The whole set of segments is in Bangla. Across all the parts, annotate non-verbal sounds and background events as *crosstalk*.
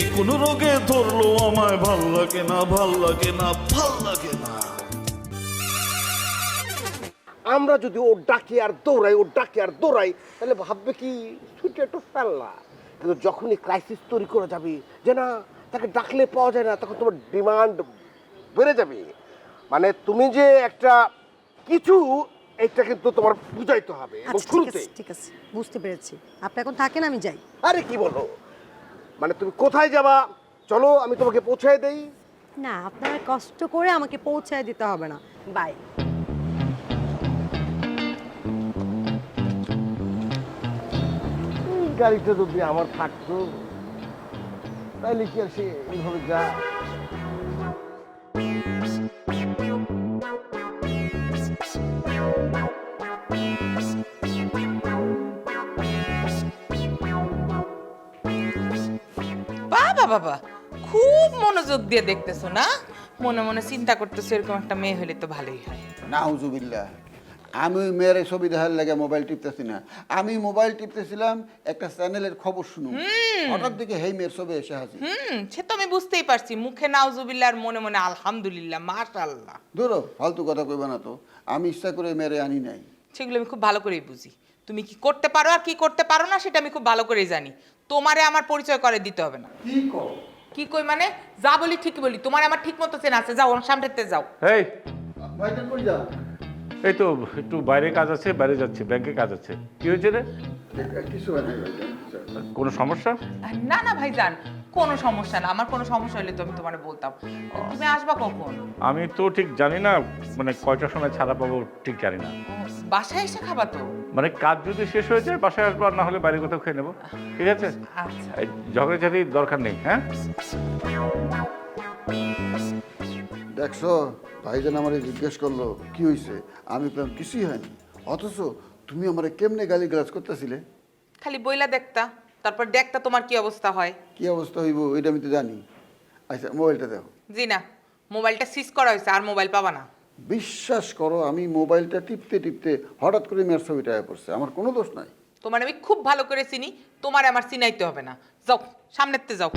এ কোন রোগে ধরলো আমায় ভালো লাগে না ভালো লাগে না ভালো লাগে না। আমরা যদি ও ডাকি আর দৌড়াই ও ডাকি আর দৌড়াই তাহলে ভাববে কি ছুটে একটু ফেললা। কিন্তু যখনই ক্রাইসিস তৈরি করে যাবি যে না তাকে ডাকলে পাওয়া যায় না তখন তোমার ডিমান্ড বেড়ে যাবে। মানে তুমি যে একটা কিছু এটা কিন্তু তোমার বুঝাইতে হবে। এবং আচ্ছা ঠিক শুরুতে আছে ঠিক আছে বুঝতে পেরেছি। আপনি এখন থাকেন আমি যাই। আরে কি বলো? মানে তুমি কোথায় যাবা? চলো আমি তোমাকে পৌঁছায় দেই। না আপনার কষ্ট করে আমাকে পৌঁছায় দিতে হবে না। বাই। গাড়িটা যদি আমার থাকতো তাহলে কি আর সে এইভাবে যা বাবা খুব মনোযোগ দিয়ে দেখতেছো না? মনে মনে চিন্তা করতেছো এরকম একটা মেয়ে হলে তো ভালোই হয়। নাউজুবিল্লাহ। আমি ওই মেয়ের ছবি দেখার লাগে মোবাইল টিপতেছি না। আমি মোবাইল টিপতেছিলাম একটা চ্যানেলের খবর শুনু। হঠাৎ দিকে হেই মেয়ের ছবি এসে হাসি হুম সে তো আমি বুঝতেই পারছি। মুখে নাউজুবিল্লাহ আর মনে মনে আলহামদুলিল্লাহ মাশাআল্লাহ। ধরো ফালতু কথা কইবা না তো। আমি ইচ্ছা করে মেরে আনি নাই। সেগুলো আমি খুব ভালো করেই বুঝি। তুমি কি করতে পারো আর কি করতে পারো না সেটা আমি খুব ভালো করেই জানি। তোমারে আমার পরিচয় করে দিতে হবে না। কি কর কি কই মানে? যা বলি ঠিক বলি তোমার আমার ঠিক মতো চেনা আছে যাও আমার সামনেতে যাও। এই ভাইজান কই যাও? এই তো একটু বাইরে কাজ আছে বাইরে যাচ্ছে ব্যাংকে কাজ আছে। কি হয়েছে রে? কিছু হয় নাই ভাইজান কিছু হয় নাই। কোনো সমস্যা? না না ভাইজান কোনো সমস্যা না। আমার কোনো সমস্যা হলে তো আমি তোমার বলতাম। তুমি আসবা কখন? আমি তো ঠিক জানি না মানে কয়টার সময় ছাড়া পাবো ঠিক জানি না। বাসায় এসে খাবা তো? মানে কাজ যদি শেষ হয়ে যায় বাসায় আসব আর না হলে বাইরে কোথাও খেয়ে নেব। ঠিক আছে? আচ্ছা। ঝগড়াঝাড়ি দরকার নেই হ্যাঁ? দেখছ ভাইজান আমারে জিজ্ঞেস করল কি হয়েছে আমি বললাম কিছুই হয়নি। অথচ তুমি আমারে কেমনে গালি গ্লাস করতেছিলে? খালি বইলা দেখতা। তারপর দেখতা তোমার কি অবস্থা হয়? কি অবস্থা হইব এটা আমি তো জানি। আচ্ছা মোবাইলটা দেখো। জি না মোবাইলটা সিজ করা হয়েছে আর মোবাইল পাবা না। বিশ্বাস করো আমি মোবাইলটা টিপতে টিপতে হঠাৎ করে মেয়ের ছবিটা আয়া পড়ছে আমার কোনো দোষ নাই। তোমার আমি খুব ভালো করে চিনি তোমার আমার চিনাইতে হবে না। যাও সামনেতে যাও।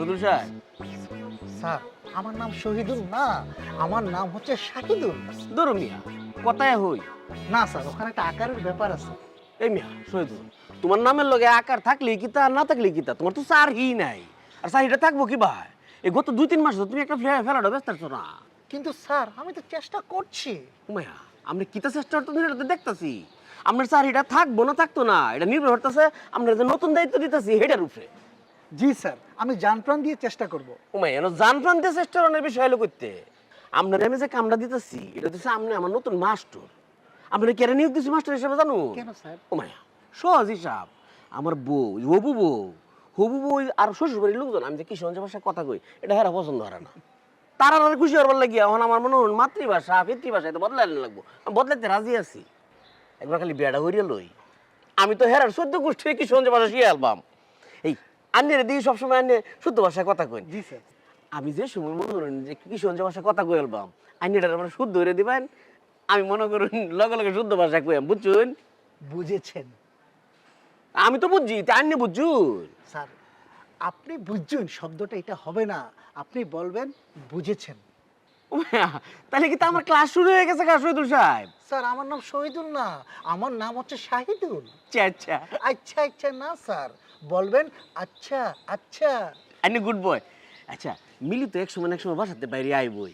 শুধু সাহেব স্যার আমার নাম শহীদুল না আমার নাম হচ্ছে শাহিদুল ধরো মিয়া কথায় হই। না স্যার ওখানে একটা আকারের ব্যাপার আছে। এই মিয়া শহীদুল তোমার নামের লগে আকার থাকলে কি তা না থাকলে কি তা? তোমার তো চার হি নাই। আর চাহিটা থাকব কি ভাই? এই গত দুই তিন মাস ধরে তুমি একটা ফেলা ফেলাটা ব্যস্ত আছো না? কিন্তু স্যার আমি তো চেষ্টা করছি। মিয়া আমরা কিতা চেষ্টা করতে এটা তো দেখতাছি। স্যার এটা থাকব না থাকতো না এটা নির্ভর করতেছে আমরা যে নতুন দায়িত্ব দিতেছি হেটার উপরে। জি স্যার। আমি জান প্রাণ দিয়ে চেষ্টা করব। উমাই এন জান দিয়ে চেষ্টা করার বিষয় হলো করতে আপনার আমি যে কামটা দিতেছি এটা দিচ্ছে আপনি আমার নতুন মাস্টার। আপনি কেন নিয়োগ দিচ্ছি মাস্টার হিসেবে জানো? কেন স্যার? উমায়া সহজ হিসাব। আমার বউ হবু বউ হবু বউ আর শ্বশুর বাড়ির লোকজন আমি যে কিশোরগঞ্জ ভাষায় কথা কই এটা হেরা পছন্দ হয় না। তারা আর খুশি হবার লাগিয়া এখন আমার মনে হয় মাতৃভাষা পিতৃভাষা এটা বদলাইলে লাগবো। আমি বদলাইতে রাজি আছি। একবার খালি বেড়া হইয়া লই। আমি তো হেরার সদ্য গোষ্ঠী কিশোরগঞ্জ ভাষা শিয়ে অ্যালবাম এই আন্নের দিকে সবসময় আন্নে শুদ্ধ ভাষায় কথা কই জি স্যার। আমি যে সময় মনে করেন যে কিশোরগঞ্জ ভাষায় কথা কই অ্যালবাম আন্নিটা মানে শুদ্ধ হইরে দিবেন আমি মনে করুন লগে লগে শুদ্ধ ভাষায় কইম বুঝছুন? বুঝেছেন। আমি তো বুঝছি তা আন্নি বুঝছুন স্যার আপনি বুঝছেন শব্দটা এটা হবে না। আপনি বলবেন বুঝেছেন। তাহলে কি তা আমার ক্লাস শুরু হয়ে গেছে কাশিদুল সাহেব? স্যার আমার নাম শহীদুল না আমার নাম হচ্ছে শাহিদুল। আচ্ছা আচ্ছা। আচ্ছা আচ্ছা না স্যার। বলবেন আচ্ছা আচ্ছা। আন্নি গুড বয় আচ্ছা মিলি তো এক সময় এক সময় বাসাতে বাইরে আইবই।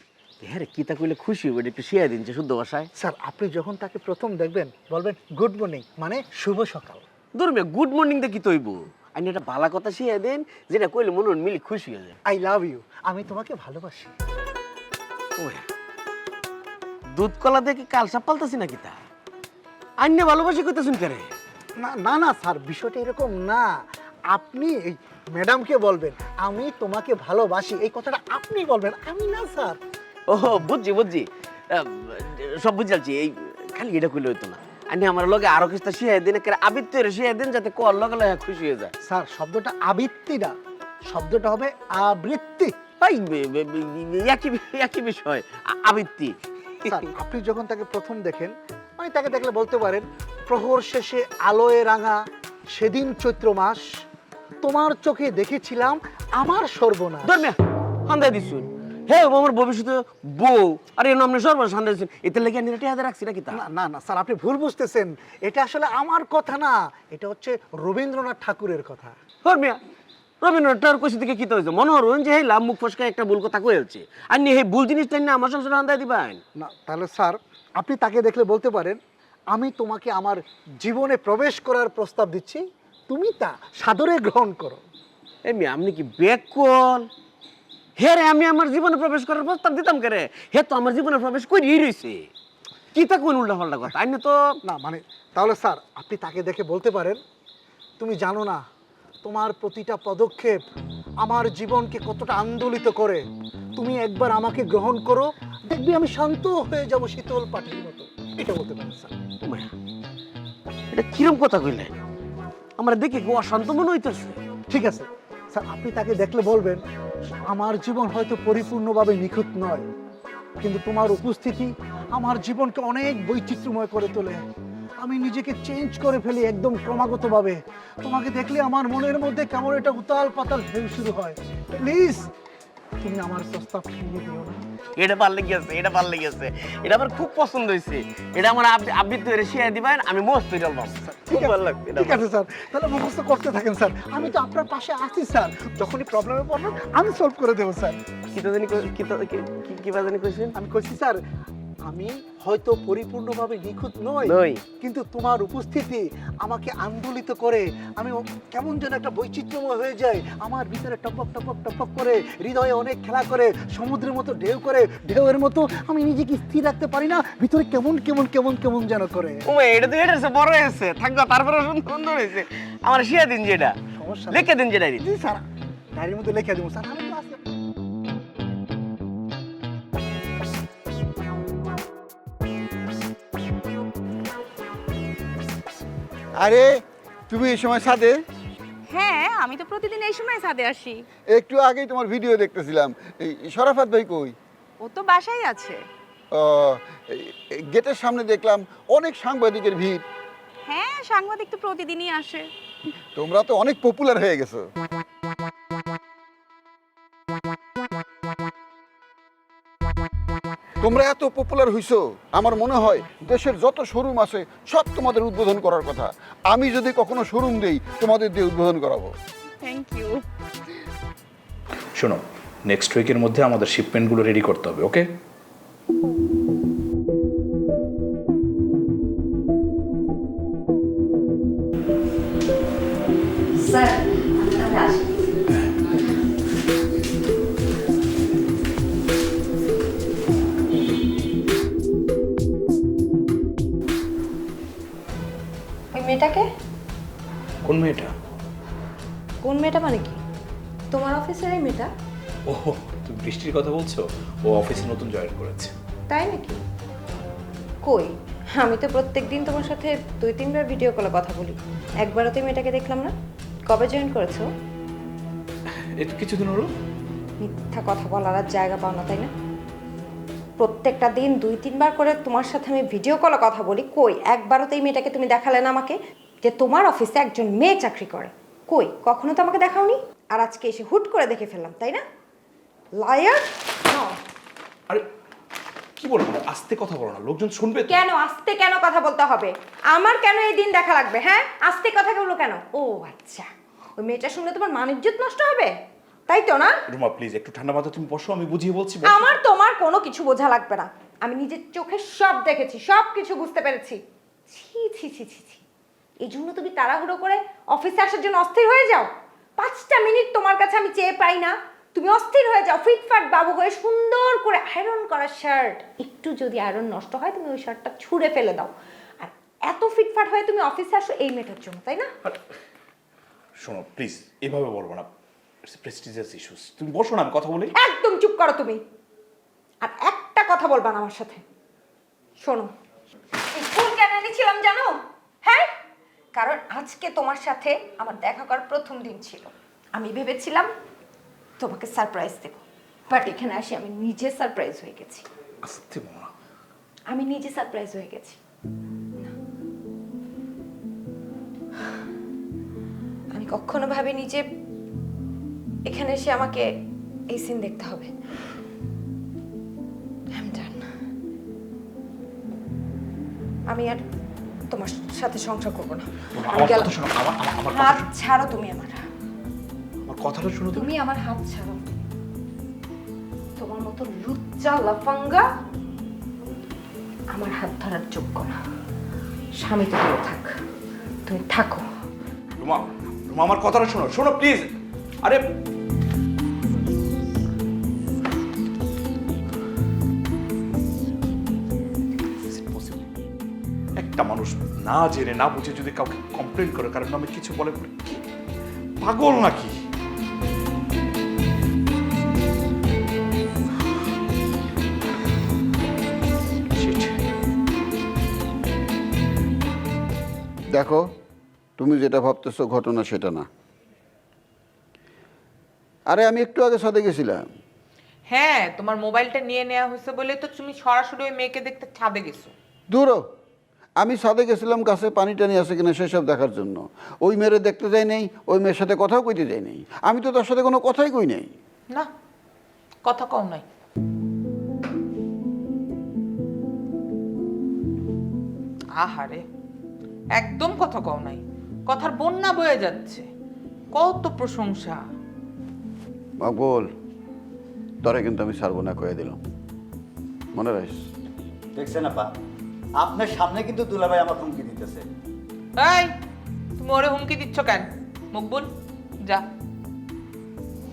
হ্যাঁ রে কিতা কইলে খুশি হবে একটু শিয়া দিন যে শুদ্ধ ভাষায়। স্যার আপনি যখন তাকে প্রথম দেখবেন বলবেন গুড মর্নিং মানে শুভ সকাল। ধরবে গুড মর্নিং দে কি তৈব? আইনি একটা ভালো কথা শিয়া দেন যেটা কইলে মনে হয় মিলি খুশি হয়ে যায়। আই লাভ ইউ আমি তোমাকে ভালোবাসি। দুধ কলা দেখে কাল সাপ পাল্টাছি নাকি তা? আন্য ভালোবাসি কইতেছুন কেরে না না না স্যার বিষয়টা এরকম না। আপনি এই ম্যাডামকে বলবেন আমি তোমাকে ভালোবাসি। এই কথাটা আপনি বলবেন আমি না স্যার। ও বুঝছি বুঝছি। আহ, সব বুঝালছি এই খালি এটা কইলে হইতো না। আনি আমার লগে আরও কিছু শিখাই দিন একেবারে আবৃত্তি করে দিন যাতে কল লগে লগে খুশি হয়ে যায়। স্যার শব্দটা আবৃত্তি না। শব্দটা হবে আবৃত্তি। ভাই বে- বে- বে- একই একই বিষয় আ- আবৃত্তি। স্যার আপনি যখন তাকে প্রথম দেখেন মানে তাকে দেখলে বলতে পারেন প্রহর শেষে আলোয় রাঙা সেদিন চৈত্র মাস তোমার চোখে দেখেছিলাম আমার সর্বনাশ। ধর্মিয়া হান্দাই দিছুন। হে আমার ভবিষ্যতে বউ। আর এর নামে সর্বনাশ হান্দাই দিছুন। এতে লেগে আমি রাখছি নাকি তা? না না স্যার আপনি ভুল বুঝতেছেন। এটা আসলে আমার কথা না এটা হচ্ছে রবীন্দ্রনাথ ঠাকুরের কথা। ধর্মিয়া রবীন্দ্রনাথ ঠাকুর কইছে থেকে কিতা হইছে মনে হরুন যে লাভ মুখ ফসকা একটা ভুল কথা কইলছে। আর নি এই ভুল জিনিসটা নিয়ে আমার সংসারে হান্দাই দিবেন। না তাহলে স্যার আপনি তাকে দেখলে বলতে পারেন আমি তোমাকে আমার জীবনে প্রবেশ করার প্রস্তাব দিচ্ছি তুমি তা সাদরে গ্রহণ করো। এমনি আপনি কি বেকল হে রে আমি আমার জীবনে প্রবেশ করার প্রস্তাব দিতাম কে রে? হে তো আমার জীবনে প্রবেশ করিই রইছে। কি তা কোন উল্টা পাল্টা কথা? আইনে তো না মানে তাহলে স্যার আপনি তাকে দেখে বলতে পারেন তুমি জানো না তোমার প্রতিটা পদক্ষেপ আমার জীবনকে কতটা আন্দোলিত করে। তুমি একবার আমাকে গ্রহণ করো দেখবি আমি শান্ত হয়ে যাব শীতল পাটির মতো। এটা বলতে পারেন স্যার। এটা কিরম কথা কইলেন? আমরা দেখি গো অশান্ত মনে হইতেছে। ঠিক আছে। স্যার, আপনি তাকে দেখলে বলবেন, আমার জীবন হয়তো পরিপূর্ণভাবে নিখুঁত নয়, কিন্তু তোমার উপস্থিতি আমার জীবনকে অনেক বৈচিত্র্যময় করে তোলে। আমি নিজেকে চেঞ্জ করে ফেলি একদম ক্রমাগতভাবে। তোমাকে দেখলে আমার মনের মধ্যে কেমন এটা উতাল পাতাল ঢেউ শুরু হয়। প্লিজ তুমি আমার প্রস্তাব ফিরিয়ে দিও না এটা ভালো লেগেছে এটা ভালো লেগেছে এটা আমার খুব পছন্দ হয়েছে। এটা আমার আব- আবৃত্তি করে শেয়ার দিবেন আমি মস্ত এটা খুব ভালো লাগবে এটা ঠিক আছে স্যার। তাহলে মুখস্থ করতে থাকেন স্যার। আমি তো আপনার পাশে আছি স্যার। যখনই প্রবলেমে পড়বেন আমি সলভ করে দেবো স্যার। কি তো জানি কই- কি তো কি- কি- কি জানি কইছেন আমি কইছি স্যার আমি হয়তো পরিপূর্ণভাবে নিখুঁত নই নই। কিন্তু তোমার উপস্থিতি আমাকে আন্দোলিত করে আমি কেমন যেন একটা বৈচিত্র্যময় হয়ে যায় আমার ভিতরে টপক টপক টপক করে হৃদয়ে অনেক খেলা করে সমুদ্রের মতো ঢেউ করে ঢেউয়ের মতো আমি নিজেকে স্থির রাখতে পারি না ভিতরে কেমন কেমন কেমন কেমন যেন করে। ওমা এটা তো এটা বড় হয়েছে। থাকবে তারপরে সুন্দর সুন্দর হয়েছে। আমার শিয়া দিন যেটা। সমস্যা। লিখে দিন যেটা স্যার। ডায়ের মধ্যে লিখে দেবো স্যার। আমি আরে তুমি এই সময় সাথে হ্যাঁ আমি তো প্রতিদিন এই সময় ছাদে আসি। একটু আগেই তোমার ভিডিও দেখতেছিলাম। এই শরাফাত ভাই কই? ও তো বাসায় আছে। ও, এই- এই গেটের সামনে দেখলাম অনেক সাংবাদিকের ভিড়। হ্যাঁ সাংবাদিক তো প্রতিদিনই আসে। তোমরা তো অনেক পপুলার হয়ে গেছো। তোমরা এত পপুলার হইছো আমার মনে হয় দেশের যত শোরুম আছে সব তোমাদের উদ্বোধন করার কথা। আমি যদি কখনো শোরুম দেই তোমাদের দিয়ে উদ্বোধন করাবো। থ্যাংক ইউ শোনো নেক্সট উইকের মধ্যে আমাদের শিপমেন্টগুলো রেডি করতে হবে ওকে মেয়েটাকে? কোন মেয়েটা? কোন মেয়েটা মানে কি? তোমার অফিসের এই মেয়েটা? ও তুমি বৃষ্টির কথা বলছো? ও অফিসে নতুন জয়েন করেছে। তাই নাকি? কই? আমি তো প্রত্যেক দিন তোমার সাথে দুই তিনবার ভিডিও কলে কথা বলি। একবারও তো মেয়েটাকে দেখলাম না। কবে জয়েন করেছ? তো কিছুদিন হলো। মিথ্যা কথা বলার আর জায়গা পাও না তাই না? প্রত্যেকটা দিন দুই তিনবার করে তোমার সাথে আমি ভিডিও কলে কথা বলি। কই? একবারও তো এই মেয়েটাকে তুমি দেখালে না আমাকে? যে তোমার অফিসে একজন মেয়ে চাকরি করে। কই? কখনো তো আমাকে দেখাওনি? আর আজকে এসে হুট করে দেখে ফেললাম তাই না? লায়ার আরে কি বলব আস্তে কথা বলো না লোকজন শুনবে কেন? আস্তে কেন কথা বলতে হবে? আমার কেন এই দিন দেখা লাগবে হ্যাঁ? আস্তে কথা বলল কেন? ও আচ্ছা। ওই মেয়েটা শুনলে তোমার মানিজ্যত নষ্ট হবে? তাই তো না? রুমা প্লিজ একটু ঠান্ডা মাথা তুমি বসো আমি বুঝিয়ে বলছি বসো। আমার তোমার কোনো কিছু বোঝা লাগবে না। আমি নিজের চোখে সব দেখেছি সব কিছু বুঝতে পেরেছি। ছি ছি ছি ছি ছি। এই জন্য তুমি তাড়াহুড়ো করে অফিসে আসার জন্য অস্থির হয়ে যাও। পাঁচটা মিনিট তোমার কাছে আমি চেয়ে পাই না। তুমি অস্থির হয়ে যাও ফিটফাট বাবু হয়ে সুন্দর করে আয়রন করা শার্ট একটু যদি আয়রন নষ্ট হয় তুমি ওই শার্টটা ছুঁড়ে ফেলে দাও। আর এত ফিটফাট হয়ে তুমি অফিসে আসো এই মেয়েটার জন্য তাই না? শোনো প্লিজ এভাবে বলব না। প্রেস্টিজিয়াস ইস্যুস তুমি বসো না আমি কথা বলি। একদম চুপ করো তুমি। আর একটা কথা বলবা না আমার সাথে। শোনো। এই ফুল কেন এনেছিলাম জানো? হ্যাঁ? কারণ আজকে তোমার সাথে আমার দেখা করার প্রথম দিন ছিল। আমি ভেবেছিলাম তোমাকে সারপ্রাইজ দেব। বাট এখানে আসি আমি নিজে সারপ্রাইজ হয়ে গেছি। আস্তে আমি নিজে সারপ্রাইজ হয়ে গেছি। আমি কখনো ভাবিনি যে এখানে এসে আমাকে এই সিন দেখতে হবে। আমি আর তোমার সাথে সংসার করব না। আমি আমার কথা শোনো আমার আমার হাত ছাড়ো তুমি আমার। আমার কথাটা শোনো তুমি। তুমি আমার হাত ছাড়ো। তোমার মতো লুচ্চা লাফাঙ্গা আমার হাত ধরার যোগ্য না। স্বামী তো দূরে থাক। তুমি থাকো। রুমা রুমা আমার কথাটা শোনো। শোনো প্লিজ আরে একটা মানুষ না জেনে না বুঝে যদি কাউকে কমপ্লেন করে কারণ আমি কিছু বলে? পাগল নাকি? দেখো তুমি যেটা ভাবতেছো ঘটনা সেটা না। আরে আমি একটু আগে সাথে গেছিলাম। হ্যাঁ তোমার মোবাইলটা নিয়ে নেওয়া হয়েছে বলে তো তুমি সরাসরি ওই মেয়েকে দেখতে ছাদে গেছো। দূরও। আমি সাদে গেছিলাম গাছে পানি টানি আছে কিনা সেসব দেখার জন্য। ওই মেয়েরে দেখতে যাই নাই ওই মেয়ের সাথে কথাও কইতে যাই নাই। আমি তো তার সাথে কোনো কথাই কই নাই। না কথা কম নাই। আহারে একদম কথা কও নাই। কথার বন্যা বয়ে যাচ্ছে। কত প্রশংসা। মকবুল তরে কিন্তু আমি ছাড়বো না কয়ে দিলাম। মনে রাখিস? দেখছেন আপা? আপনার সামনে কিন্তু দুলাভাই আমার হুমকি দিতেছে। এই তুমি ওরে হুমকি দিচ্ছ কেন? মকবুল যা।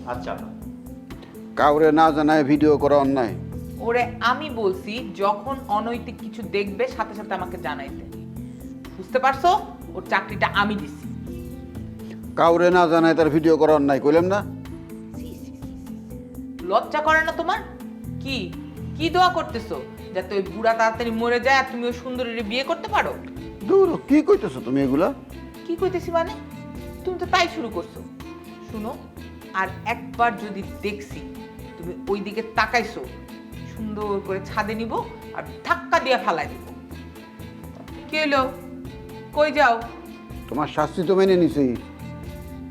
আচ্ছা কাউরে না জানায় ভিডিও করা অন্যায়। ওরে আমি বলছি যখন অনৈতিক কিছু দেখবে সাথে সাথে আমাকে জানাইতে। বুঝতে পারছ? ওর চাকরিটা আমি দিছি। কাউরে না জানায় তার ভিডিও করা অন্যায় কইলাম না? লজ্জা করে না তোমার? কি? কি দোয়া করতেছো? যাতে ওই বুড়া তাড়াতাড়ি মরে যায় আর তুমি ওই সুন্দরীর বিয়ে করতে পারো? দূর কি কইতেছো তুমি এগুলা? কি কইতেছি মানে? তুমি তো তাই শুরু করছ। শুনো আর একবার যদি দেখছি তুমি ওই দিকে তাকাইছো সুন্দর করে ছাদে নিব আর ধাক্কা দিয়ে ফালাই দিব। কি হলো কই যাও? তোমার শাস্তি তো মেনে নিছি।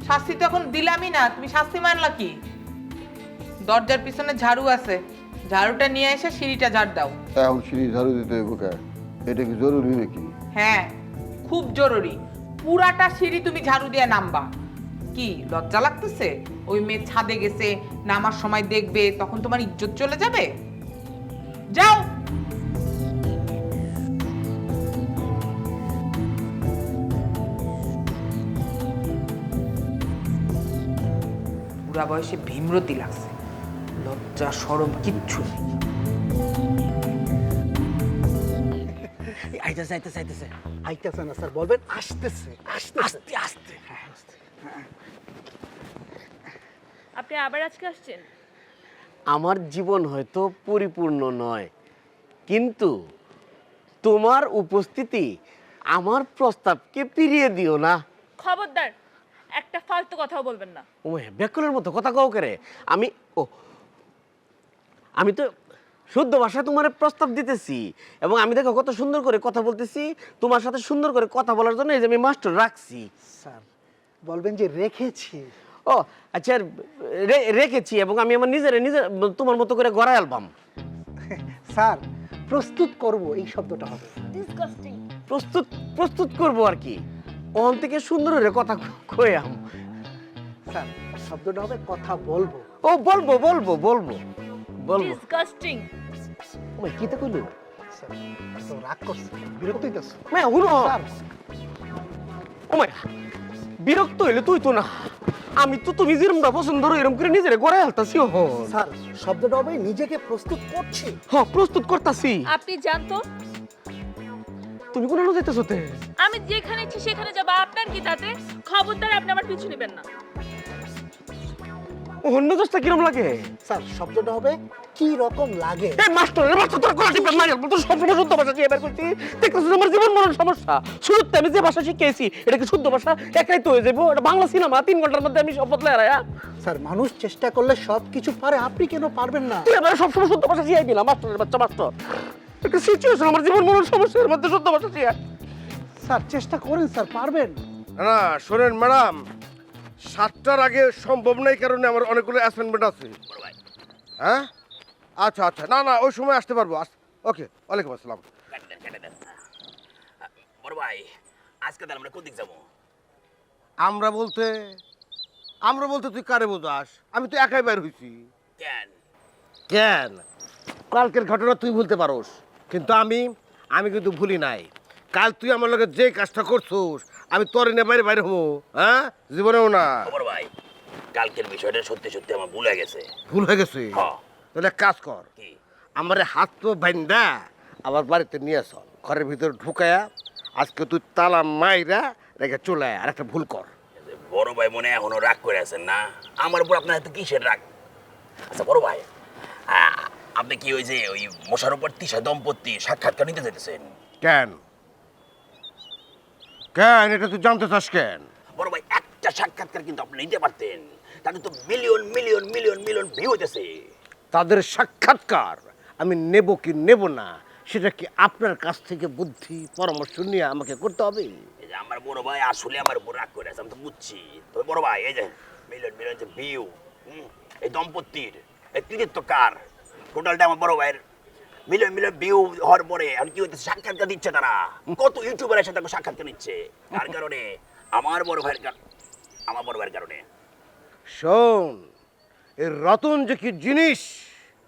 শাস্তি তো এখন দিলামই না তুমি শাস্তি মানলা কি? দরজার পিছনে ঝাড়ু আছে। ঝাড়ুটা নিয়ে এসে সিঁড়িটা ঝাড় দাও। এখন সিঁড়ি ঝাড়ু দিতে হইব কে? এটা কি জরুরি নাকি? হ্যাঁ খুব জরুরি। পুরাটা সিঁড়ি তুমি ঝাড়ু দিয়ে নামবা। কি লজ্জা লাগতেছে? ওই মেয়ে ছাদে গেছে নামার সময় দেখবে তখন তোমার ইজ্জত চলে যাবে? যাও! বুড়া বয়সে ভীমরতি লাগছে। লজ্জা সরম কিচ্ছু নেই। আইতেছে আইতেছে আইতেছে। আইতেছে না স্যার বলবেন আসতেছে আসতেছে। আস্তে আস্তে। হ্যাঁ, আসতে। আপনি আবার আজকে আসছেন? আমার জীবন হয়তো পরিপূর্ণ নয় কিন্তু তোমার উপস্থিতি আমার প্রস্তাবকে ফিরিয়ে দিও না। খবরদার একটা ফালতু কথাও বলবেন না। ওমে বেকলের মতো কথা কও করে আমি ও আমি তো শুদ্ধ ভাষায় তোমার প্রস্তাব দিতেছি এবং আমি দেখো কত সুন্দর করে কথা বলতেছি তোমার সাথে সুন্দর করে কথা বলার জন্য এই যে আমি মাস্টার রাখছি। স্যার বলবেন যে রেখেছি। ও আচ্ছা রেখেছি এবং আমি আমার নিজের নিজের তোমার মতো করে গড়া অ্যালবাম স্যার প্রস্তুত করব এই শব্দটা হবে। ডিসগাস্টিং প্রস্তুত প্রস্তুত করব আর কি। ওখান থেকে সুন্দর করে কথা কয়াম স্যার শব্দটা হবে কথা বলব। ও বলব বলব বলব। বলব। ডিসগাস্টিং ওই কি তো কইলো? তো রাগ করছে বিরক্ত হইতেছে? মা হুনো। ও মাই বিরক্ত হইলে তুই তো না। আমি তো তুমি যেরকমটা পছন্দ করো এরকম করে নিজেরে গড়ে হালতাছি ও স্যার শব্দটা হবে নিজেকে প্রস্তুত করছি। হ প্রস্তুত করতাছি। আপনি জানতো? তুমি কোন যাইতেছো তে? আমি যেখানে ইচ্ছে সেখানে যাব আপনার কি তাতে? খবরদার আপনি আমার পিছু নেবেন না। অন্য দোষটা কিরম লাগে? স্যার শব্দটা হবে কি রকম লাগে? এই মাস্টার এর মাস্টার তোর গলা টিপে মারিয়াল বলতো সব সময় শুদ্ধ ভাষা দিয়ে বের করছি। দেখতেছিস আমার জীবন মরণ সমস্যা? শুরুতে আমি যে ভাষা শিখেছি এটা কি শুদ্ধ ভাষা? একাই তো হয়ে যাব। এটা বাংলা সিনেমা তিন ঘণ্টার মধ্যে আমি সব বদলে হারায়া স্যার মানুষ চেষ্টা করলে সব কিছু পারে আপনি কেন পারবেন না? তুই আমার সবসময় শুদ্ধ ভাষা শিখাই দিলাম মাস্টারের বাচ্চা মাস্টার। একটা সিচুয়েশন আমার জীবন মরণ সমস্যার মধ্যে শুদ্ধ ভাষা শিখায় স্যার চেষ্টা করেন স্যার পারবেন। না শোনেন ম্যাডাম। সাতটার আগে সম্ভব নাই কারণে আমার অনেকগুলো অ্যাসাইনমেন্ট আছে। হ্যাঁ? আচ্ছা আচ্ছা। না না ওই সময় আসতে পারব। ওকে ওয়ালাইকুম আসসালাম। বড় ভাই আজকে তাহলে আমরা কোন দিক যাব? আমরা বলতে আমরা বলতে তুই কারে বোঝাস? আমি তো একাই বের হইছি। কেন? কেন? কালকের ঘটনা তুই ভুলতে পারোস। কিন্তু আমি আমি কিন্তু ভুলি নাই। কাল তুই আমার লগে যে কাজটা করছোস আমি তোর এনে বাইরে বাইরে হব হ্যাঁ? জীবনেও না। বড় ভাই কালকের বিষয়টা সত্যি সত্যি আমার ভুলে গেছে। ভুল হয়ে গেছে? হ্যাঁ। তাহলে এক কাজ কর। কি? আমার হাত তো বাইন্দা আবার বাড়িতে নিয়ে চল। ঘরের ভিতরে ঢুকায়া আজকে তুই তালা মাইরা রেখে চলে আয়। আর একটা ভুল কর। বড় ভাই মনে এখনও রাগ করে আছেন না? আমার উপর আপনার এত কিসের রাগ? আচ্ছা বড় ভাই আপনি কি ওই যে ওই মশার উপর তিসা দম্পতি সাক্ষাৎকার নিতে যেতেছেন কেন? কেন? এটা তুই জানতে চাস কেন? বড় ভাই একটা সাক্ষাৎকার কিন্তু আপনি নিতে পারতেন। তাতে তো million million million million view হইতেছে। তাদের সাক্ষাৎকার আমি নেব কি নেব না সেটা কি আপনার কাছ থেকে বুদ্ধি পরামর্শ নিয়ে আমাকে করতে হবে? এই যে আমার বড় ভাই আসলে আমার উপর রাগ করে আছে আমি তো বুঝছি। তবে বড় ভাই এই যে মিলিয়ন মিলিয়ন যে ভিউ এই দম্পতির এই কৃতিত্ব কার? টোটালটা আমার বড় ভাইয়ের মিলিয়ন মিলিয়ন ভিউ হওয়ার পরে আর কি হইতেছে, সাক্ষাৎকার দিচ্ছে তারা। কত ইউটিউবারের সাথে সাক্ষাৎকার নিচ্ছে তার কারণে? আমার বড় ভাইয়ের আমার বড় ভাইয়ের কারণে। শোন, এই রতন যে কি জিনিস,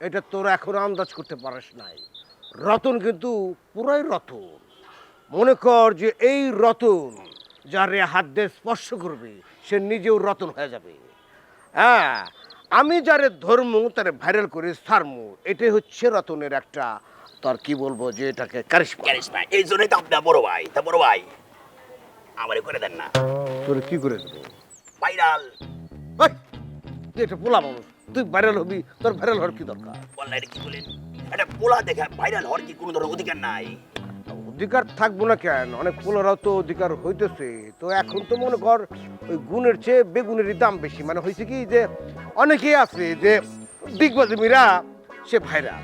এটা তোরা এখন আন্দাজ করতে পারিস নাই। রতন কিন্তু পুরাই রতন। মনে কর যে এই রতন যারে হাত দিয়ে স্পর্শ করবে, সে নিজেও রতন হয়ে যাবে। হ্যাঁ আমি যারে ধর্ম তারে ভাইরাল করে সারমু এটাই হচ্ছে রতনের একটা তোর কি বলব যে এটাকে কারিশমা এই জন্যই তো আপনার বড় ভাই তা বড় ভাই আমারে করে দেন না। তোর কি করে দেবো? ভাইরাল এটা পোলা মানুষ তুই ভাইরাল হবি তোর ভাইরাল হওয়ার কি দরকার? বললেন কি বলেন? এটা পোলা দেখা ভাইরাল হওয়ার কি কোনো ধরনের অধিকার নাই? অধিকার থাকব না কেন? অনেক পোলারাও তো অধিকার হইতেছে। তো এখন তো মনে কর ওই গুণের চেয়ে বেগুনেরই দাম বেশি। মানে হয়েছে কি যে অনেকেই আছে যে দিগ্বাজমিরা সে ভাইরাল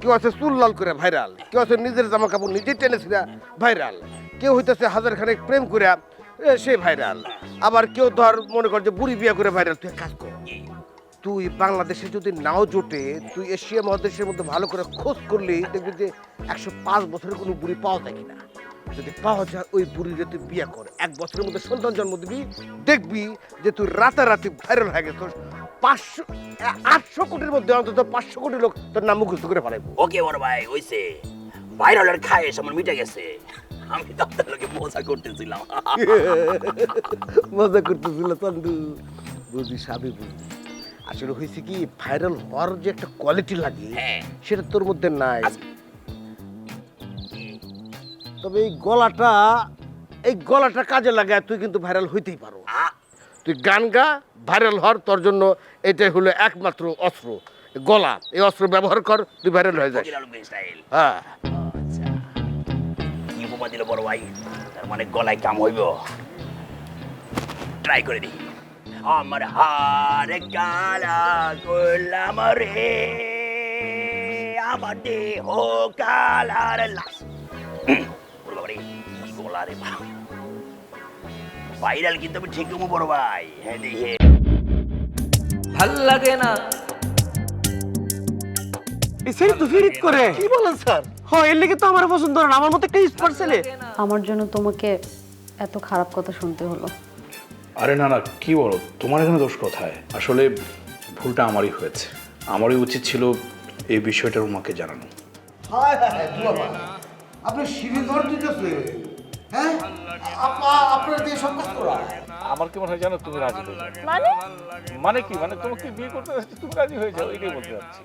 কেউ আছে চুল লাল করে ভাইরাল কেউ আছে নিজের জামা কাপড় নিজে টেনেছিল ভাইরাল কেউ হইতেছে হাজার খানেক প্রেম করে সে ভাইরাল আবার কেউ ধর মনে কর যে বুড়ি বিয়া করে ভাইরাল তুই কাজ কর। তুই বাংলাদেশে যদি নাও জোটে তুই এশিয়া মহাদেশের মধ্যে ভালো করে খোঁজ করলে দেখবি যে একশো পাঁচ বছরের কোনো বুড়ি পাওয়া যায় কিনা। যদি পাওয়া যায় ওই বুড়িরে তুই বিয়ে কর। এক বছরের মধ্যে সন্তান জন্ম দিবি দেখবি যে তুই রাতারাতি ভাইরাল হয়ে গেছিস। পাঁচশো আটশো কোটির মধ্যে অন্তত পাঁচশো কোটি লোক তোর নাম মুখস্থ করে ফেলাইবো। ওকে বড় ভাই হইছে। ভাইরালের খায় আমার মিটে গেছে। আমি তো আপনার লোকে মজা করতেছিলাম। *laughs* মজা করতেছিল চন্দু। বুঝি সাবে বুঝি। আসলে হয়েছে কি ভাইরাল হওয়ার যে একটা কোয়ালিটি লাগে হ্যাঁ। সেটা তোর মধ্যে নাই। আচ্ছা। তবে এই গলাটা এই গলাটা কাজে লাগায় তুই কিন্তু ভাইরাল হইতেই পারো। তুই গান গা ভাইরাল হর তোর জন্য এটাই হলো একমাত্র অস্ত্র গলা। এই অস্ত্র ব্যবহার কর তুই ভাইরাল হয়ে যাস। হ্যাঁ। আচ্ছা। কি উপমা দিল বড় ভাই? তার মানে গলায় কাম হইব। ট্রাই করে দেখি। আমার হারে কালা করলাম রে আমার দেহ কালার লাশ গলা রে ভাইরাল কিন্তু আমি ঠিক বড় ভাই। হ্যাঁ দেখে ভালো লাগে না। সেরি তো ফিরিত করে। কি বলেন স্যার? হয় এর লেগে তো আমার পছন্দ না। আমার মতো একটা স্পট ছেলে। আমার জন্য তোমাকে এত খারাপ কথা শুনতে হলো। আরে না না কি বলো? তোমার এখানে দোষ কোথায়? আসলে ভুলটা আমারই হয়েছে। আমারই উচিত ছিল এই বিষয়টা উমাকে জানানো। হায় হায় আপনি সিঁড়ি হ্যাঁ? আপা আপনার দিয়ে সব কাজ করা? আমার কি মনে হয় জানো তুমি রাজি হয়ে যাও? মানে? মানে কি? মানে তোমাকে বিয়ে করতে যাচ্ছি তুমি রাজি হয়ে যাও এটাই বলতে চাচ্ছি।